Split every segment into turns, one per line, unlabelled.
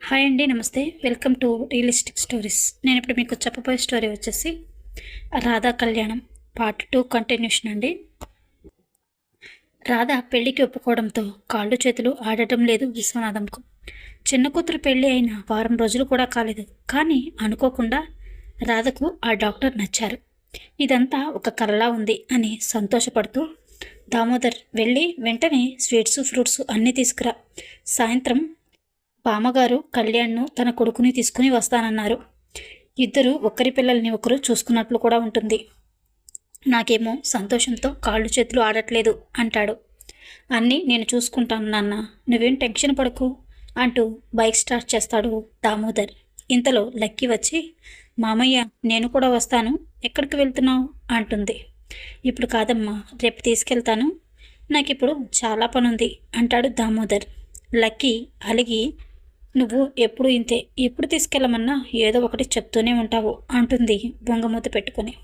Hi అండి నమస్తే. Welcome to realistic stories. నేను ఇప్పుడు మీకు చెప్పబోయే స్టోరీ వచ్చేసి రాధా కళ్యాణం పార్ట్ టూ కంటిన్యూషన్ అండి. రాధ పెళ్ళికి ఒప్పుకోవడంతో కాళ్ళు చేతులు ఆడటం లేదు విశ్వనాథంకు. చిన్న కూతురు పెళ్ళి అయిన వారం రోజులు కూడా కాలేదు. కానీ అనుకోకుండా రాధకు ఆ డాక్టర్ నచ్చారు. ఇదంతా ఒక కలలా ఉంది అని సంతోషపడుతూ దామోదర్ వెళ్ళి వెంటనే స్వీట్స్ ఫ్రూట్స్ అన్నీ తీసుకురా. సాయంత్రం బామ్మగారు కళ్యాణ్ను తన కొడుకుని తీసుకుని వస్తానన్నారు. ఇద్దరు ఒకరి పిల్లల్ని ఒకరు చూసుకున్నట్లు కూడా ఉంటుంది. నాకేమో సంతోషంతో కాళ్ళు చేతులు ఆడట్లేదు అంటాడు. అన్నీ నేను చూసుకుంటాను నాన్న. నువ్వేం టెన్షన్ పడకు అంటూ బైక్ స్టార్ట్ చేస్తాడు దామోదర్. ఇంతలో లక్కీ వచ్చి మామయ్య నేను కూడా వస్తాను. ఎక్కడికి వెళ్తున్నావు? అంటుంది. ఇప్పుడు కాదమ్మా రేపు తీసుకెళ్తాను. నాకు ఇప్పుడు చాలా పనుంది అంటాడు దామోదర్. లక్కీ అలిగి నువ్వు ఎప్పుడు ఇంతే ఎప్పుడు తీసుకెళ్ళమన్నా ఏదో ఒకటి చెప్తూనే ఉంటావు అంటుంది బొంగమూత పెట్టుకొని.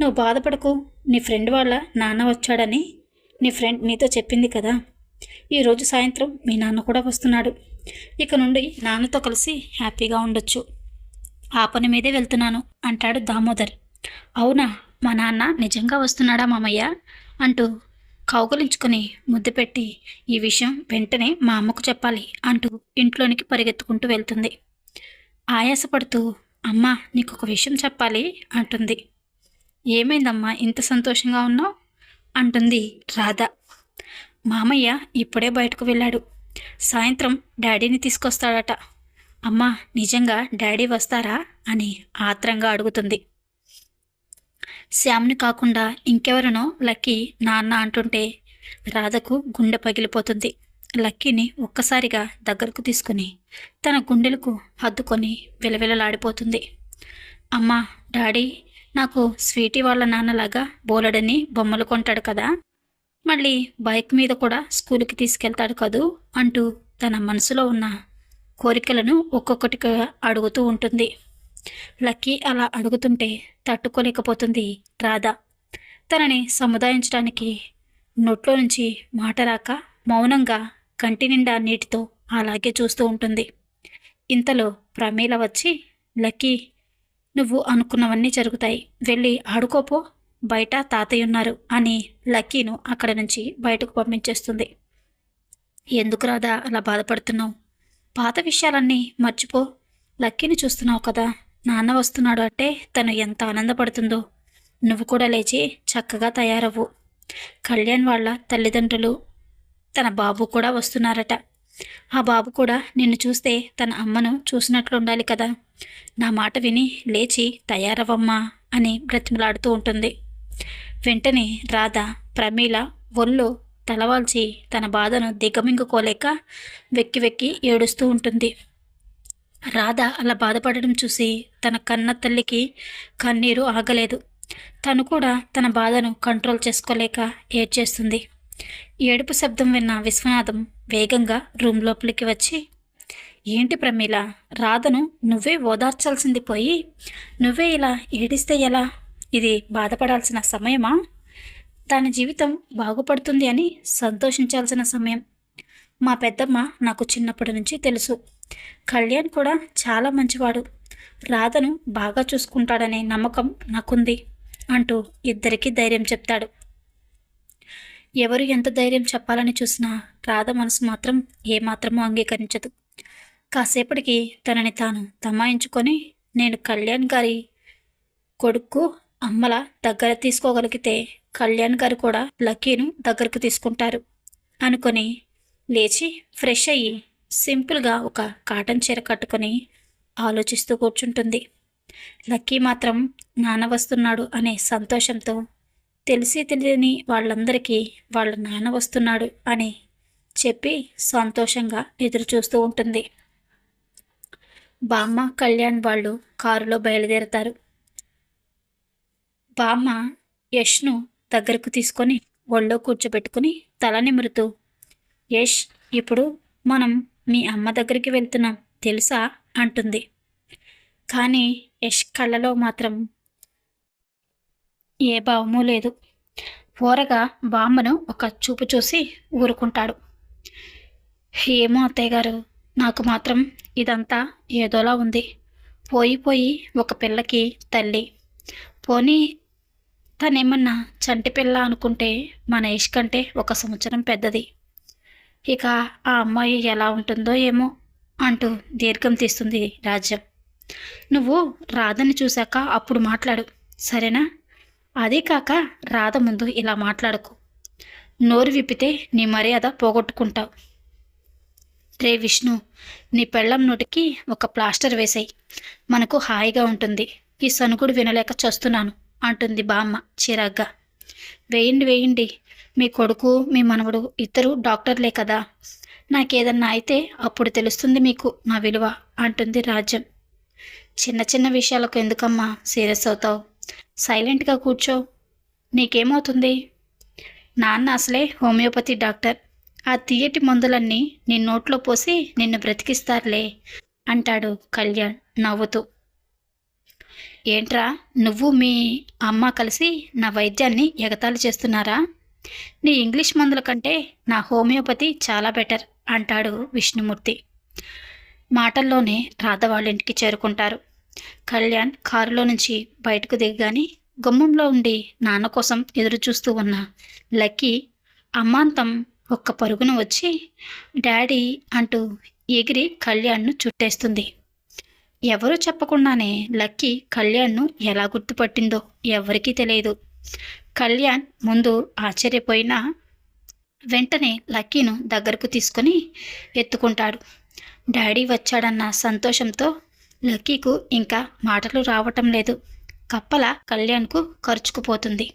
నువ్వు బాధపడకు నీ ఫ్రెండ్ వాళ్ళ నాన్న వచ్చాడని నీ ఫ్రెండ్ నీతో చెప్పింది కదా. ఈరోజు సాయంత్రం మీ నాన్న కూడా వస్తున్నాడు. ఇక నుండి నాన్నతో కలిసి హ్యాపీగా ఉండొచ్చు. ఆ పని మీదే వెళ్తున్నాను అంటాడు దామోదర్. అవునా మా నాన్న నిజంగా వస్తున్నాడా మామయ్య? అంటూ కౌగలించుకొని ముద్దు పెట్టి ఈ విషయం వెంటనే మా అమ్మకు చెప్పాలి అంటూ ఇంట్లోనికి పరిగెత్తుకుంటూ వెళ్తుంది. ఆయాసపడుతూ అమ్మ నీకు ఒక విషయం చెప్పాలి అంటుంది. ఏమైందమ్మా ఇంత సంతోషంగా ఉన్నావు? అంటుంది రాధ. మామయ్య ఇప్పుడే బయటకు వెళ్ళాడు. సాయంత్రం డాడీని తీసుకొస్తాడట. అమ్మా నిజంగా డాడీ వస్తారా? అని ఆత్రంగా అడుగుతుంది. శ్యామ్ని కాకుండా ఇంకెవరినో లక్కీ నాన్న అంటుంటే రాధకు గుండె పగిలిపోతుంది. లక్కీని ఒక్కసారిగా దగ్గరకు తీసుకుని తన గుండెలకు హద్దుకొని విలవిలలాడిపోతుంది. అమ్మా డాడీ నాకు స్వీటీ వాళ్ళ నాన్నలాగా బోలెడని బొమ్మలు కొంటాడు కదా. మళ్ళీ బైక్ మీద కూడా స్కూల్కి తీసుకెళ్తాడు కదూ అంటూ తన మనసులో ఉన్న కోరికలను ఒక్కొక్కటిగా అడుగుతూ ఉంటుంది. లక్కీ అలా అడుగుతుంటే తట్టుకోలేకపోతుంది రాధ. తనని సముదాయించడానికి నోట్లో నుంచి మాట రాక మౌనంగా కంటి నిండా నీటితో అలాగే చూస్తూ ఉంటుంది. ఇంతలో ప్రమీల వచ్చి లక్కీ నువ్వు అనుకున్నవన్నీ జరుగుతాయి. వెళ్ళి ఆడుకోపో బయట తాతయ్య ఉన్నారు అని లక్కీను అక్కడ నుంచి బయటకు పంపించేస్తుంది. ఎందుకు రాదా అలా బాధపడుతున్నావు? పాత విషయాలన్నీ మర్చిపో. లక్కీని చూస్తున్నావు కదా. నాన్న వస్తున్నాడు అంటే తను ఎంత ఆనందపడుతుందో. నువ్వు కూడా లేచి చక్కగా తయారవ్వు. కళ్యాణ్ వాళ్ళ తల్లిదండ్రులు తన బాబు కూడా వస్తున్నారట. ఆ బాబు కూడా నిన్ను చూస్తే తన అమ్మను చూసినట్లు ఉండాలి కదా. నా మాట విని లేచి తయారవమ్మా అని బ్రతిమలాడుతూ ఉంటుంది. వెంటనే రాధ ప్రమీల ఒళ్ళు తలవాల్చి తన బాధను దిగమింగుకోలేక వెక్కి వెక్కి ఏడుస్తూ ఉంటుంది. రాధ అలా బాధపడడం చూసి తన కన్న తల్లికి కన్నీరు ఆగలేదు. తను కూడా తన బాధను కంట్రోల్ చేసుకోలేక ఏడ్చేస్తుంది. ఏడుపు శబ్దం విన్న విశ్వనాథం వేగంగా రూమ్ లోపలికి వచ్చి ఏంటి ప్రమీల రాధను నువ్వే ఓదార్చాల్సింది పోయి నువ్వే ఇలా ఏడిస్తే ఎలా? ఇది బాధపడాల్సిన సమయమా? తన జీవితం బాగుపడుతుంది అని సంతోషించాల్సిన సమయం. మా పెద్దమ్మ నాకు చిన్నప్పటి నుంచి తెలుసు. కళ్యాణ్ కూడా చాలా మంచివాడు. రాధను బాగా చూసుకుంటాడనే నమ్మకం నాకుంది అంటూ ఇద్దరికీ ధైర్యం చెప్తాడు. ఎవరు ఎంత ధైర్యం చెప్పాలని చూసినా రాధ మనసు మాత్రం ఏమాత్రమూ అంగీకరించదు. కాసేపటికి తనని తాను తమాయించుకొని నేను కళ్యాణ్ గారి కొడుకు అమ్మల దగ్గర తీసుకోగలిగితే కళ్యాణ్ గారు కూడా లక్కీను దగ్గరకు తీసుకుంటారు అనుకొని లేచి ఫ్రెష్ అయ్యి సింపుల్గా ఒక కాటన్ చీర కట్టుకొని ఆలోచిస్తూ కూర్చుంటుంది. లక్కీ మాత్రం నాన్న వస్తున్నాడు అనే సంతోషంతో తెలిసి తెలియని వాళ్ళందరికీ వాళ్ళ నాన్న వస్తున్నాడు అని చెప్పి సంతోషంగా ఎదురు చూస్తూ ఉంటుంది. బామ్మ కళ్యాణ్ వాళ్ళు కారులో బయలుదేరతారు. బామ్మ యష్ను దగ్గరకు తీసుకొని ఒళ్ళో కూర్చోబెట్టుకుని తల నిమురుతూ యష్ ఇప్పుడు మనం మీ అమ్మ దగ్గరికి వెళ్తున్నాం తెలుసా? అంటుంది. కానీ యష్ కళ్ళలో మాత్రం ఏ భావము లేదు. ఓరగా బామ్మను ఒక చూపు చూసి ఊరుకుంటాడు. ఏమో అత్తయ్య గారు నాకు మాత్రం ఇదంతా ఏదోలా ఉంది. పోయి పోయి ఒక పిల్లకి తల్లి. పోనీ తనేమన్నా చంటి పిల్ల అనుకుంటే మన యష్ కంటే ఒక సంవత్సరం పెద్దది. ఇక ఆ అమ్మాయి ఎలా ఉంటుందో ఏమో అంటూ దీర్ఘం తీస్తుంది రాజ్యం. నువ్వు రాధని చూశాక అప్పుడు మాట్లాడు సరేనా? అదే కాక రాధ ముందు ఇలా మాట్లాడకు. నోరు విప్పితే నీ మర్యాద పోగొట్టుకుంటావు. రే విష్ణు నీ పెళ్ళం నోటికి ఒక ప్లాస్టర్ వేసాయి. మనకు హాయిగా ఉంటుంది. ఈ సనుగుడు వినలేక చస్తున్నాను అంటుంది బామ్మ చిరాగ్గా. వేయండి వేయండి మీ కొడుకు మీ మనవడు ఇద్దరు డాక్టర్లే కదా. నాకేదన్నా అయితే అప్పుడు తెలుస్తుంది మీకు నా విలువ అంటుంది రాజ్యం. చిన్న చిన్న విషయాలకు ఎందుకమ్మా సీరియస్ అవుతావు? సైలెంట్గా కూర్చో. నీకేమవుతుంది? నాన్న అసలే హోమియోపతి డాక్టర్. ఆ తీయటి మందులన్నీ నీ నోట్లో పోసి నిన్ను బ్రతికిస్తారులే అంటాడు కళ్యాణ్ నవ్వుతూ. ఏంట్రా నువ్వు మీ అమ్మ కలిసి నా వైద్యాన్ని ఎగతాళి చేస్తున్నారా? నీ ఇంగ్లీష్ మందుల కంటే నా హోమియోపతి చాలా బెటర్ అంటాడు విష్ణుమూర్తి. మాటల్లోనే రాధ వాళ్ళ ఇంటికి చేరుకుంటారు. కళ్యాణ్ కారులో నుంచి బయటకు దిగగానే గుమ్మంలో ఉండి నాన్న కోసం ఎదురు చూస్తూ ఉన్న లక్కీ అమ్మాంతం ఒక్క పరుగున వచ్చి డాడీ అంటూ ఎగిరి కళ్యాణ్ను చుట్టేస్తుంది. ఎవరూ చెప్పకుండానే లక్కీ కళ్యాణ్ను ఎలా గుర్తుపట్టిందో ఎవరికీ తెలియదు. కళ్యాణ్ ముందు ఆశ్చర్యపోయినా వెంటనే లక్కీను దగ్గరకు తీసుకొని ఎత్తుకుంటాడు. డాడీ వచ్చాడన్న సంతోషంతో లక్కీకు ఇంకా మాటలు రావటం లేదు. కప్పల కళ్యాణ్కు ఖర్చుకుపోతుంది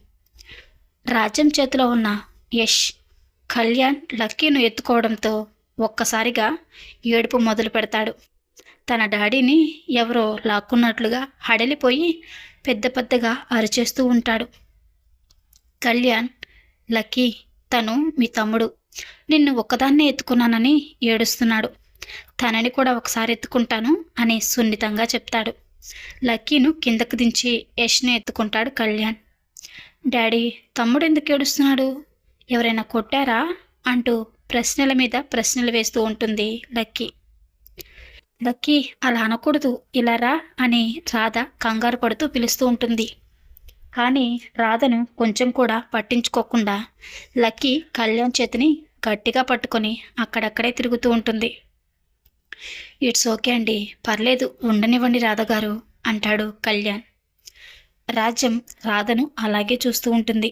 రాజ్యం చేతిలో ఉన్న యష్ కళ్యాణ్ లక్కీను ఎత్తుకోవడంతో ఒక్కసారిగా ఏడుపు మొదలు పెడతాడు. తన డాడీని ఎవరో లాక్కున్నట్లుగా హడలిపోయి పెద్ద పెద్దగా అరిచేస్తూ ఉంటాడు. కళ్యాణ్ లక్కీ తను మీ తమ్ముడు. నిన్ను ఒక్కదాన్నే ఎత్తుకున్నానని ఏడుస్తున్నాడు. తనని కూడా ఒకసారి ఎత్తుకుంటాను అని సున్నితంగా చెప్తాడు. లక్కీను కిందకు దించి యష్ని ఎత్తుకుంటాడు కళ్యాణ్. డాడీ తమ్ముడు ఎందుకు ఏడుస్తున్నాడు? ఎవరైనా కొట్టారా? అంటూ ప్రశ్నల మీద ప్రశ్నలు వేస్తూ ఉంటుంది లక్కీ. లక్కీ అలా అనకూడదు. ఇలా రా అని రాధ కంగారు పడుతూ పిలుస్తూ ఉంటుంది. కానీ రాధను కొంచెం కూడా పట్టించుకోకుండా లక్కీ కళ్యాణ్ చేతిని గట్టిగా పట్టుకొని అక్కడక్కడే తిరుగుతూ ఉంటుంది. ఇట్స్ ఓకే అండి పర్లేదు ఉండనివ్వండి రాధగారు అంటాడు కళ్యాణ్. రాజ్యం రాధను అలాగే చూస్తూ ఉంటుంది.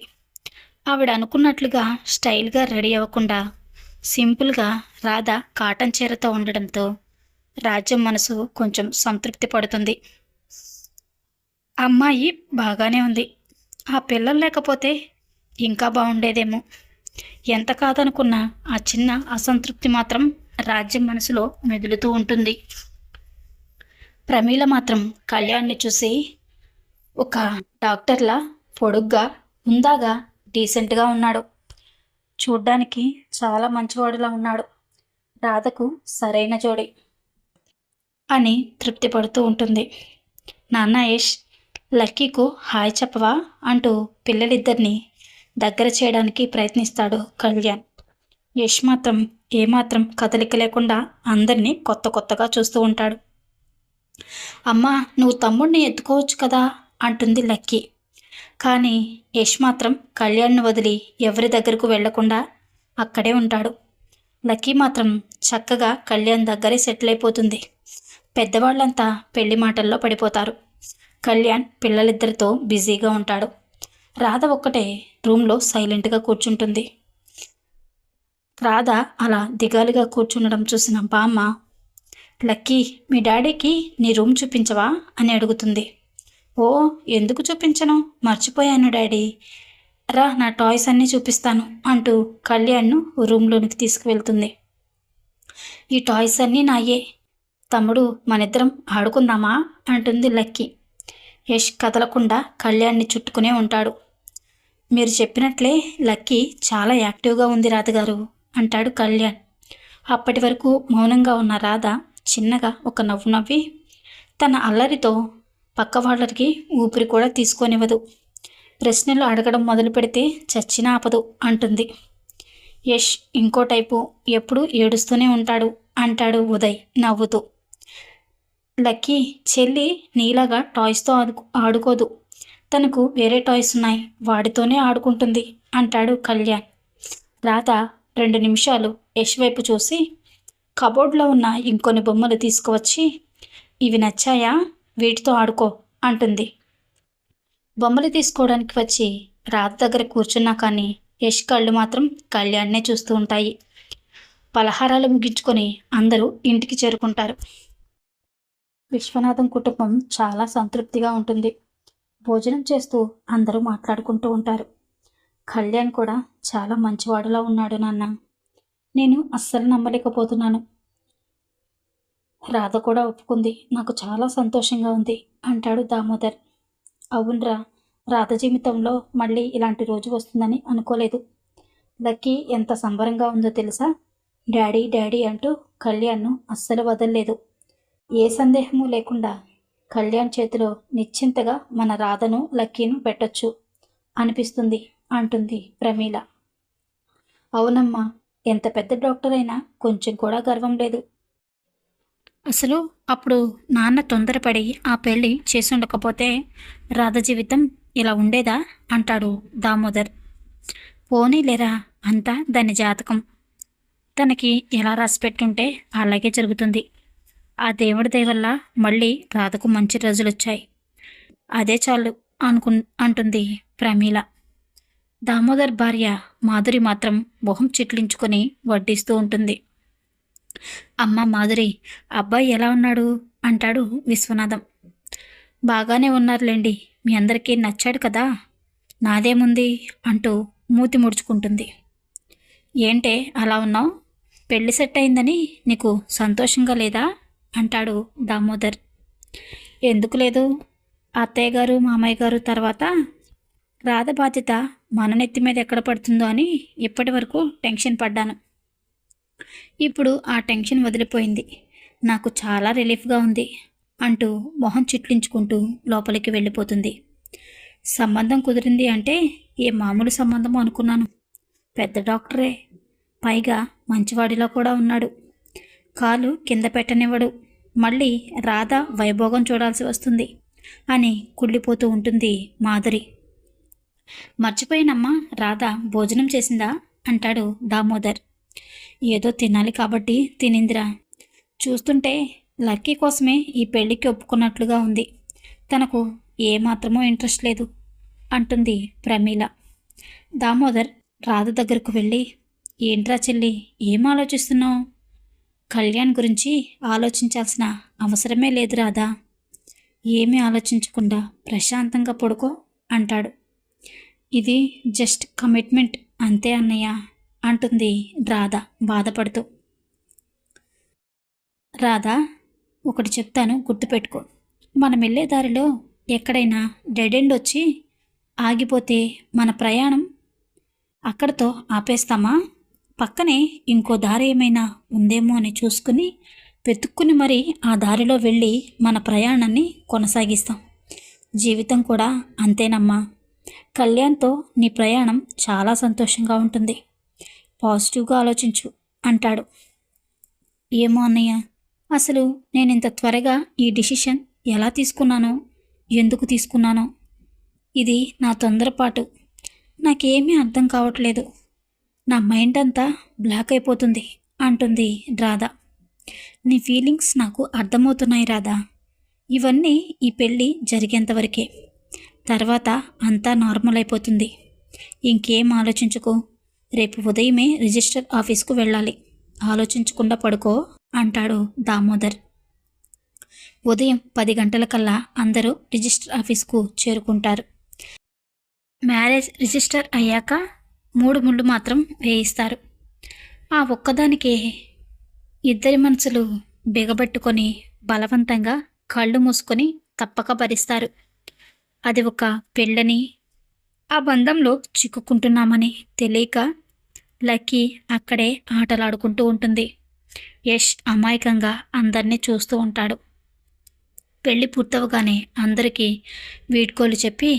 ఆవిడ అనుకున్నట్లుగా స్టైల్గా రెడీ అవ్వకుండా సింపుల్గా రాధ కాటన్ చీరతో ఉండడంతో రాజ్యం మనసు కొంచెం సంతృప్తి పడుతుంది. అమ్మాయి బాగానే ఉంది. ఆ పిల్లలు లేకపోతే ఇంకా బాగుండేదేమో ఎంత కాదనుకున్నా ఆ చిన్న అసంతృప్తి మాత్రం రాజ్యం మనసులో మెదులుతూ ఉంటుంది. ప్రమీల మాత్రం కళ్యాణ్ని చూసి ఒక డాక్టర్లా పొడుగ్గా ఉందాగా డీసెంట్గా ఉన్నాడు. చూడ్డానికి చాలా మంచివాడులా ఉన్నాడు. రాధకు సరైన జోడి అని తృప్తి పడుతూ ఉంటుంది. నాన్న యష్ లక్కీకు హాయ్ చెప్పవా అంటూ పిల్లలిద్దరినీ దగ్గర చేయడానికి ప్రయత్నిస్తాడు కళ్యాణ్. యష్ మాత్రం ఏమాత్రం కదలిక లేకుండా అందరినీ కొత్త కొత్తగా చూస్తూ ఉంటాడు. అమ్మా నువ్వు తమ్ముడిని ఎత్తుకోవచ్చు కదా అంటుంది లక్కీ. కానీ యష్ మాత్రం కళ్యాణ్ను వదిలి ఎవరి దగ్గరకు వెళ్ళకుండా అక్కడే ఉంటాడు. లక్కీ మాత్రం చక్కగా కళ్యాణ్ దగ్గరే సెటిల్ అయిపోతుంది. పెద్దవాళ్ళంతా పెళ్ళి మాటల్లో పడిపోతారు. కళ్యాణ్ పిల్లలిద్దరితో బిజీగా ఉంటాడు. రాధ ఒక్కటే రూమ్లో సైలెంట్గా కూర్చుంటుంది. రాధ అలా దిగాలుగా కూర్చుండడం చూసిన బామ్మ లక్కీ మీ డాడీకి నీ రూమ్ చూపించవా అని అడుగుతుంది. ఓ ఎందుకు చూపించను? మర్చిపోయాను డాడీ. రా నా టాయ్స్ అన్నీ చూపిస్తాను అంటూ కళ్యాణ్ను రూమ్లోనికి తీసుకువెళ్తుంది. ఈ టాయ్స్ అన్నీ నాయే. తమ్ముడు మనిద్దరం ఆడుకుందామా? అంటుంది లక్కీ. యష్ కదలకుండా కళ్యాణ్ని చుట్టుకునే ఉంటాడు. మీరు చెప్పినట్లే లక్కీ చాలా యాక్టివ్గా ఉంది రాధగారు అంటాడు కళ్యాణ్. అప్పటి వరకు మౌనంగా ఉన్న రాధ చిన్నగా ఒక నవ్వు నవ్వి తన అల్లరితో పక్క వాళ్ళకి ఊపిరి కూడా తీసుకొనివ్వదు. ప్రశ్నలు అడగడం మొదలు పెడితే చచ్చిన ఆపదు అంటుంది. యష్ ఇంకో టైపు ఎప్పుడు ఏడుస్తూనే ఉంటాడు అంటాడు ఉదయ్ నవ్వుతూ. లక్కీ చెల్లి నీలాగా టాయ్స్తో ఆడుకు ఆడుకోదు. తనకు వేరే టాయ్స్ ఉన్నాయి. వాడితోనే ఆడుకుంటుంది అంటాడు కళ్యాణ్. రాధ రెండు నిమిషాలు యష్ వైపు చూసి కబోర్డ్లో ఉన్న ఇంకొన్ని బొమ్మలు తీసుకువచ్చి ఇవి నచ్చాయా? వీటితో ఆడుకో అంటుంది. బొమ్మలు తీసుకోవడానికి వచ్చి రాధ దగ్గర కూర్చున్నా కానీ యష్ కళ్ళు మాత్రం కళ్యాణ్నే చూస్తూ ఉంటాయి. పలహారాలు ముగించుకొని అందరూ ఇంటికి చేరుకుంటారు. విశ్వనాథం కుటుంబం చాలా సంతృప్తిగా ఉంటుంది. భోజనం చేస్తూ అందరూ మాట్లాడుకుంటూ ఉంటారు. కళ్యాణ్ కూడా చాలా మంచివాడులా ఉన్నాడు నాన్న. నేను అస్సలు నమ్మలేకపోతున్నాను. రాధ కూడా ఒప్పుకుంది. నాకు చాలా సంతోషంగా ఉంది అంటాడు దామోదర్. అవునరా రాధ జీవితంలో మళ్ళీ ఇలాంటి రోజు వస్తుందని అనుకోలేదు. లక్కీ ఎంత సంబరంగా ఉందో తెలుసా? డాడీ డాడీ అంటూ కళ్యాణ్ను అస్సలు వదలలేదు. ఏ సందేహము లేకుండా కళ్యాణ్ చేతిలో నిశ్చింతగా మన రాధను లక్కీను పెట్టొచ్చు అనిపిస్తుంది అంటుంది ప్రమీల. అవునమ్మా ఎంత పెద్ద డాక్టర్ అయినా కొంచెం కూడా గర్వం లేదు. అసలు అప్పుడు నాన్న తొందరపడి ఆ పెళ్ళి చేసుండకపోతే రాధ జీవితం ఇలా ఉండేదా? అంటాడు దామోదర్. పోనీలేరా అంతా దాని జాతకం. తనకి ఎలా రాసిపెట్టుంటే అలాగే జరుగుతుంది. ఆ దేవుడి దయవల్ల మళ్ళీ రాధకు మంచి రోజులు వచ్చాయి. అదే చాలు అనుకు అంటుంది ప్రమీల. దామోదర్ భార్య మాధురి మాత్రం మొహం చిట్లించుకొని వడ్డిస్తూ ఉంటుంది. అమ్మ మాధురి అబ్బాయి ఎలా ఉన్నాడు? అంటాడు విశ్వనాథం. బాగానే ఉన్నారులేండి మీ అందరికీ నచ్చాడు కదా నాదేముంది? అంటూ మూతి ముడుచుకుంటుంది. ఏంటే అలా ఉన్నావు? పెళ్ళి సెట్ అయిందని నీకు సంతోషంగా లేదా? అంటాడు దామోదర్. ఎందుకు లేదు? అత్తయ్య గారు మామయ్య గారు తర్వాత రాధ బాధ్యత మన నెత్తి మీద ఎక్కడ పడుతుందో అని ఇప్పటి వరకు టెన్షన్ పడ్డాను. ఇప్పుడు ఆ టెన్షన్ వదిలిపోయింది. నాకు చాలా రిలీఫ్గా ఉంది అంటూ మొహం చిట్లించుకుంటూ లోపలికి వెళ్ళిపోతుంది. సంబంధం కుదిరింది అంటే ఏ మామూలు సంబంధమో అనుకున్నాను. పెద్ద డాక్టరే. పైగా మంచివాడిలో కూడా ఉన్నాడు. కాలు కింద పెట్టనివ్వడు. మళ్ళీ రాధ వైభోగం చూడాల్సి వస్తుంది అని కుళ్ళిపోతూ ఉంటుంది మాధురి. మర్చిపోయినమ్మా రాధ భోజనం చేసిందా? అంటాడు దామోదర్. ఏదో తినాలి కాబట్టి తినిందిరా. చూస్తుంటే లక్కీ కోసమే ఈ పెళ్ళికి ఒప్పుకున్నట్లుగా ఉంది. తనకు ఏమాత్రమో ఇంట్రెస్ట్ లేదు అంటుంది ప్రమీల. దామోదర్ రాధ దగ్గరకు వెళ్ళి ఏంట్రా చెల్లి ఏం ఆలోచిస్తున్నావు? కళ్యాణ్ గురించి ఆలోచించాల్సిన అవసరమే లేదు రాధా. ఏమీ ఆలోచించకుండా ప్రశాంతంగా పడుకో అంటాడు. ఇది జస్ట్ కమిట్మెంట్ అంతే అన్నయ్య అంటుంది రాధ బాధపడుతూ. రాధా ఒకటి చెప్తాను గుర్తుపెట్టుకో. మనం వెళ్ళే దారిలో ఎక్కడైనా డెడ్ ఎండ్ వచ్చి ఆగిపోతే మన ప్రయాణం అక్కడితో ఆపేస్తామా? పక్కనే ఇంకో దారి ఏమైనా ఉందేమో అని చూసుకుని వెతుక్కుని మరి ఆ దారిలో వెళ్ళి మన ప్రయాణాన్ని కొనసాగిస్తాం. జీవితం కూడా అంతేనమ్మా. కళ్యాణ్తో నీ ప్రయాణం చాలా సంతోషంగా ఉంటుంది. పాజిటివ్గా ఆలోచించు అంటాడు. ఏమో అన్నయ్య అసలు నేను ఇంత త్వరగా ఈ డిసిషన్ ఎలా తీసుకున్నానో ఎందుకు తీసుకున్నానో? ఇది నా తొందరపాటు. నాకేమీ అర్థం కావట్లేదు. నా మైండ్ అంతా బ్లాక్ అయిపోతుంది అంటుంది రాధా. నీ ఫీలింగ్స్ నాకు అర్థమవుతున్నాయి రాధా. ఇవన్నీ ఈ పెళ్ళి జరిగేంతవరకే తర్వాత అంతా నార్మల్ అయిపోతుంది. ఇంకేం ఆలోచించుకో. రేపు ఉదయమే రిజిస్టర్ ఆఫీస్కు వెళ్ళాలి. ఆలోచించకుండా పడుకో అంటాడు దామోదర్. ఉదయం పది గంటలకల్లా అందరూ రిజిస్టర్ ఆఫీస్కు చేరుకుంటారు. మ్యారేజ్ రిజిస్టర్ అయ్యాక మూడు ముళ్ళు మాత్రం వేయిస్తారు. ఆ ఒక్కదానికి ఇద్దరి మనసులు బిగబట్టుకొని బలవంతంగా కళ్ళు మూసుకొని తప్పక భరిస్తారు. అది ఒక పెళ్ళని ఆ బంధంలో చిక్కుకుంటున్నామని తెలియక లక్కీ అక్కడే ఆటలాడుకుంటూ ఉంటుంది. యష్ అమాయకంగా అందరినీ చూస్తూ ఉంటాడు. పెళ్ళి పూర్తవగానే అందరికీ వీడ్కోలు చెప్పి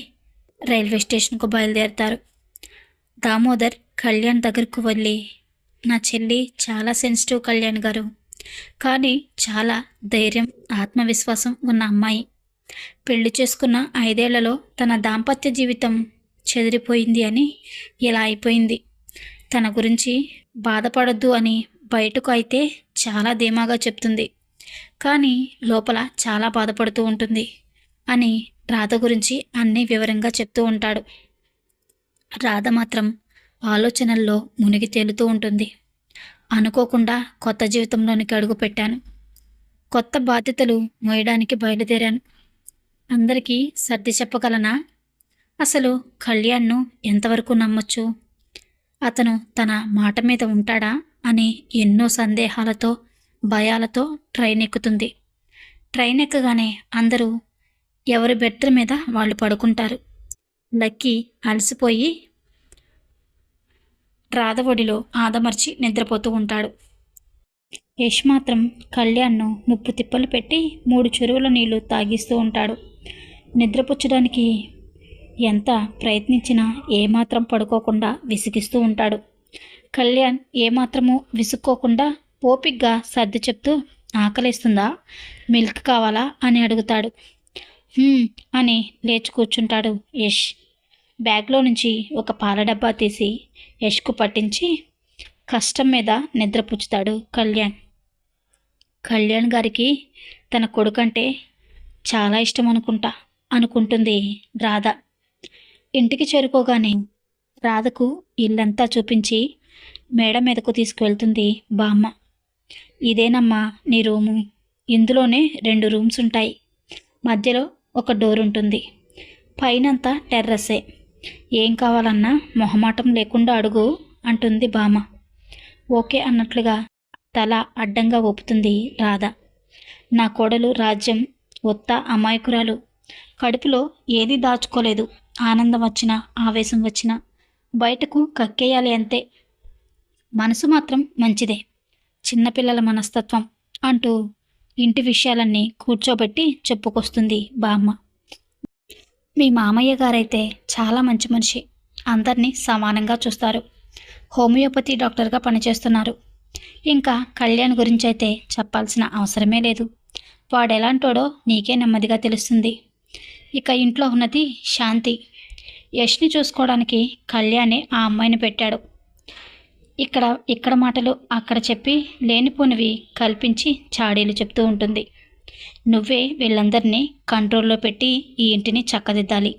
రైల్వే స్టేషన్కు బయలుదేరుతారు. దామోదర్ కళ్యాణ్ దగ్గరకు వెళ్ళి నా చెల్లి చాలా సెన్సిటివ్ కళ్యాణ్ గారు. కానీ చాలా ధైర్యం ఆత్మవిశ్వాసం ఉన్న అమ్మాయి. పెళ్ళి చేసుకున్న ఐదేళ్ళలో తన దాంపత్య జీవితం చెదిరిపోయింది అని ఇలా అయిపోయింది. తన గురించి బాధపడద్దు అని బయటకు అయితే చాలా ధీమాగా చెప్తుంది. కానీ లోపల చాలా బాధపడుతూ ఉంటుంది అని రాధ గురించి అన్నీ వివరంగా చెప్తూ ఉంటాడు. రాధ మాత్రం ఆలోచనల్లో మునిగి తేలుతూ ఉంటుంది. అనుకోకుండా కొత్త జీవితంలోనికి అడుగు పెట్టాను. కొత్త బాధ్యతలు మోయడానికి బయలుదేరాను. అందరికీ సర్ది చెప్పగలనా? అసలు కళ్యాణ్ను ఎంతవరకు నమ్మొచ్చు? అతను తన మాట మీద ఉంటాడా అని ఎన్నో సందేహాలతో భయాలతో ట్రైన్ ఎక్కుతుంది. ట్రైన్ ఎక్కగానే అందరూ ఎవరి బెడ్ మీద వాళ్ళు పడుకుంటారు. నక్కి అలసిపోయి రాధవడిలో ఆదమర్చి నిద్రపోతూ ఉంటాడు. యష్ మాత్రం కళ్యాణ్ను ముప్పు తిప్పలు పెట్టి మూడు చెరువుల నీళ్ళు తాగిస్తూ ఉంటాడు. నిద్రపుచ్చడానికి ఎంత ప్రయత్నించినా ఏమాత్రం పడుకోకుండా విసిగిస్తూ ఉంటాడు. కళ్యాణ్ ఏమాత్రము విసుక్కోకుండా ఓపిగ్గా సర్ది చెప్తూ ఆకలిస్తుందా? మిల్క్ కావాలా? అని అడుగుతాడు. అని లేచి కూర్చుంటాడు యష్. బ్యాగ్లో నుంచి ఒక పాల డబ్బా తీసి యష్కు పట్టించి కష్టం మీద నిద్రపుచ్చుతాడు కళ్యాణ్. కళ్యాణ్ గారికి తన కొడుకంటే చాలా ఇష్టం అనుకుంటా అనుకుంటుంది రాధ. ఇంటికి చేరుకోగానే రాధకు ఇల్లంతా చూపించి మేడ మీదకు తీసుకువెళ్తుంది బామ్మ. ఇదేనమ్మా నీ రూము. ఇందులోనే రెండు రూమ్స్ ఉంటాయి. మధ్యలో ఒక డోర్ ఉంటుంది. పైనంతా టెర్రసే. ఏం కావాలన్నా మొహమాటం లేకుండా అడుగు అంటుంది బామ ఓకే అన్నట్లుగా తల అడ్డంగా ఒప్పుతుంది రాధ. నా కోడలు రాజ్యం ఒత్త అమాయకురాలు. కడుపులో ఏది దాచుకోలేదు. ఆనందం వచ్చినా ఆవేశం వచ్చినా బయటకు కక్కేయాలి అంతే. మనసు మాత్రం మంచిదే. చిన్నపిల్లల మనస్తత్వం అంటూ ఇంటి విషయాలన్నీ కూర్చోబెట్టి చెప్పుకొస్తుంది బామ్మ. మీ మామయ్య గారైతే చాలా మంచి మనిషి. అందరినీ సమానంగా చూస్తారు. హోమియోపతి డాక్టర్గా పనిచేస్తున్నారు. ఇంకా కళ్యాణ్ గురించి అయితే చెప్పాల్సిన అవసరమే లేదు. వాడెలాంటోడో నీకే నెమ్మదిగా తెలుస్తుంది. ఇక ఇంట్లో ఉన్నది శాంతి. యష్ని చూసుకోవడానికి కళ్యాణే ఆ అమ్మాయిని పెట్టాడు. ఇక్కడ ఇక్కడ మాటలు అక్కడ చెప్పి లేనిపోనివి కల్పించి చాడీలు చెప్తూ ఉంటుంది. నువ్వే వీళ్ళందరినీ కంట్రోల్లో పెట్టి ఈ ఇంటిని చక్కదిద్దాలి.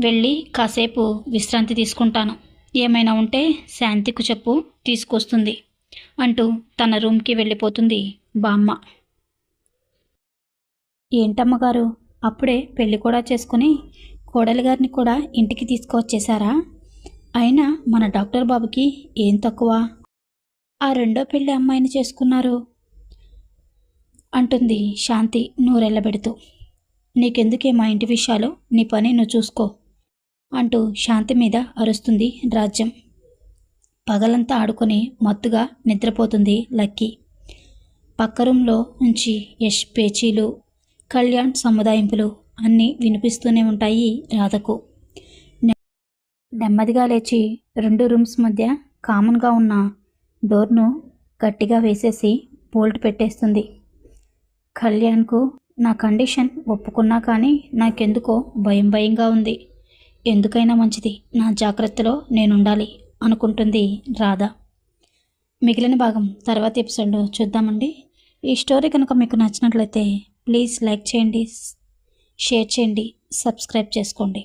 వెళ్ళి కాసేపు విశ్రాంతి తీసుకుంటాను. ఏమైనా ఉంటే శాంతికు చెప్పు తీసుకొస్తుంది అంటూ తన రూమ్కి వెళ్ళిపోతుంది బామ్మ. ఏంటమ్మగారు అప్పుడే పెళ్ళి కూడా చేసుకుని కోడలి గారిని కూడా ఇంటికి తీసుకువచ్చేశారా? అయినా మన డాక్టర్ బాబుకి ఏం తక్కువ? ఆ రెండో పెళ్ళి అమ్మాయిని చేసుకున్నారు. అంటుంది శాంతి నూరెళ్ళబెడుతూ. నీకెందుకే మా ఇంటి విషయాలు? నీ పని నువ్వు చూసుకో అంటూ శాంతి మీద అరుస్తుంది రాజ్యం. పగలంతా ఆడుకొని మత్తుగా నిద్రపోతుంది లక్కీ. పక్క రూమ్లో నుంచి యష్ పేచీలు కళ్యాణ్ సముదాయింపులు అన్నీ వినిపిస్తూనే ఉంటాయి రాధకు. నెమ్మదిగా లేచి రెండు రూమ్స్ మధ్య కామన్గా ఉన్న డోర్ను గట్టిగా వేసేసి బోల్ట్ పెట్టేస్తుంది. కళ్యాణ్కు నా కండిషన్ ఒప్పుకున్నా కానీ నాకెందుకో భయం భయంగా ఉంది. ఎందుకైనా మంచిది నా జాగ్రత్తలో నేనుండాలి అనుకుంటుంది రాధ. మిగిలిన భాగం తర్వాత ఎపిసోడ్లో చూద్దామండి. ఈ స్టోరీ కనుక మీకు నచ్చినట్లయితే ప్లీజ్ లైక్ చేయండి షేర్ చేయండి సబ్స్క్రైబ్ చేసుకోండి.